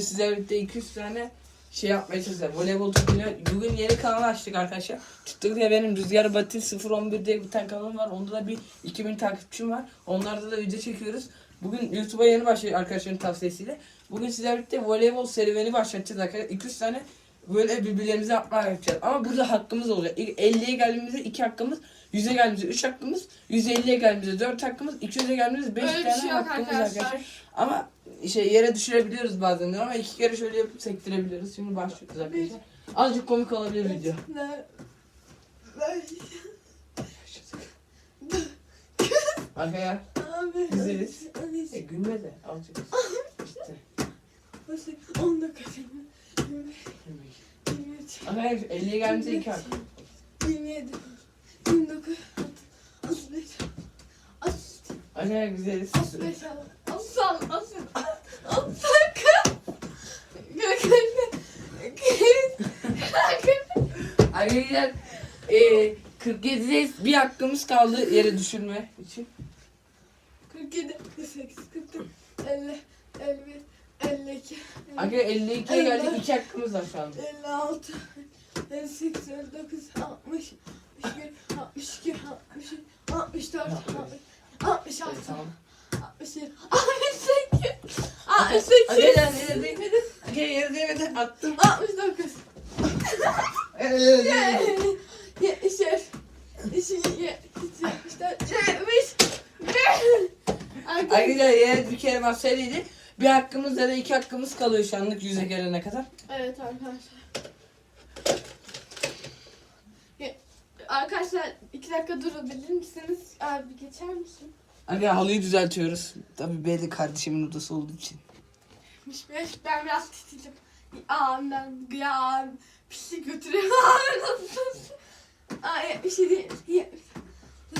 Sizlerle birlikte 200 tane şey yapmaya çalışacağız. Voleybol topuyla. Bugün yeni kanal açtık arkadaşlar. TikTok'ta benim Rüzgar Batin 011 diye bir tane kanalım var. Onda da bir 2000 takipçim var. Onlarda da video çekiyoruz. Bugün YouTube'a yeni başlıyor arkadaşların tavsiyesiyle. Bugün sizlerle birlikte voleybol serüveni başlatacağız arkadaşlar. 200 tane böyle birbirlerimize yapma yapacağız. Ama burada hakkımız olacak. İlk 50'ye geldiğimizde 2 hakkımız, 100'e geldiğimizde 3 hakkımız, 150'ye geldiğimizde 4 hakkımız, 200'e geldiğimizde 5 Öyle tane şey hakkımız arkadaşlar. arkadaşlar. Ama şey yere düşürebiliyoruz bazen ama iki kere şöyle yapıp sektirebiliyoruz. Şimdi başlıyoruz arkadaşlar. Azıcık komik olabilir video. Arkaya Abi. Güzeliz. E, gülme de azıcık. İşte. Nasıl? 19. 20, 23. Arkaya 50'ye geldiğimizde iki hak. 27. 29. 35. 35. Arkaya güzeliz. 35. Aslan. Aslan. Aslan. Arkadaşlar e, 47'deyiz. Bir hakkımız kaldı yere düşürme için. 47. 48. 44. 50. 51. 52. Arkaya 52'ye geldik. iki hakkımız var şu anda. 56, 58, 59, 60, 61, 62, 63, 64, 66, Evet, tamam. 67, 68, Arkaya 68, yere değmedi. Arkaya yere değmedi. Attım. 69, Evet, evet, evet. 70, 72, 74, 75, Arkadaşlar yere bir kere bassaydı bir hakkımız ya da iki hakkımız kalıyor şu anlık yüze gelene kadar. Evet arkadaşlar. Arkadaşlar iki dakika durabilir misiniz? Abi geçer misin? Aga halıyı düzeltiyoruz. Tabii belli kardeşimin odası olduğu için. Miş- Ben biraz titizim. Aa ben pisi götürüyorum. Ay bir şey değil. Ya,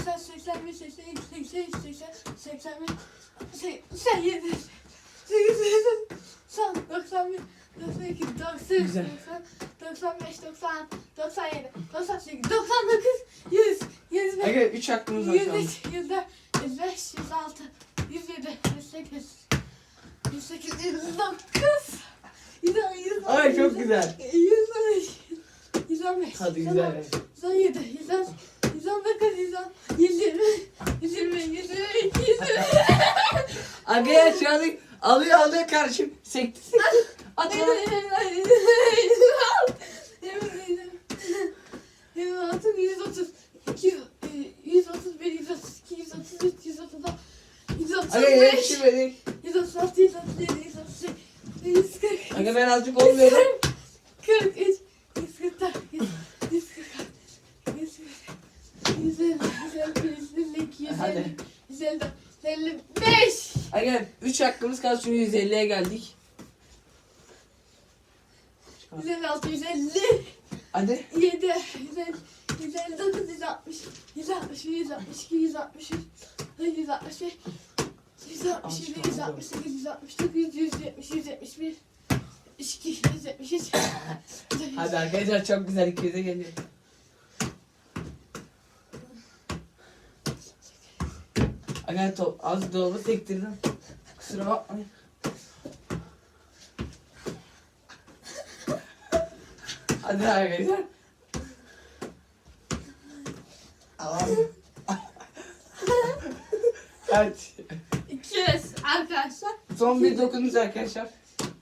85, 85, 85, 85, 85, 87, 98, 90, 90, 95, 90, 97, 98, 99, 100, 105, Aga 3 hakkımız var 103, 104, 105, 106, 107, 108, 108, 109, 110, 110, Ay çok güzel. 115, 115, Hadi güzel. 117, 118, 119, 120, 120, 122, 123. Aga ya şu an alıyor alıyor kardeşim. Sekti sekti. 26, 130, 200, 131, 132, 133, 134, Arkadaşlar yere 135, düşürmedik. 136, 137, 138, 140, Arkadaşlar ben azıcık olmuyorum. 43, 144, 146, 150, 152, 152, Hadi. 154, 155. Arkadaşlar üç hakkımız kaldı çünkü 150'ye geldik. 156, 150, Hadi. 7, 150, 159, 160, 161, 162, 163, 165, 167, 168, 169, 170, 171, 2, 173, Hadi arkadaşlar çok güzel 200'e geliyor. Arkadaşlar top, az dolma sektirdim. Kusura bakmayın. Hadi arkadaşlar. Aman. Kaç? 200 arkadaşlar. Son bir dokunuş arkadaşlar.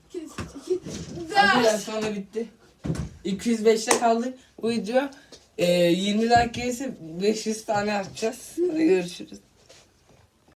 2, 2, Arkadaşlar 4. sonra bitti. 205'te kaldık. Bu video e, 20 like gelirse 500 tane atacağız. Hadi görüşürüz.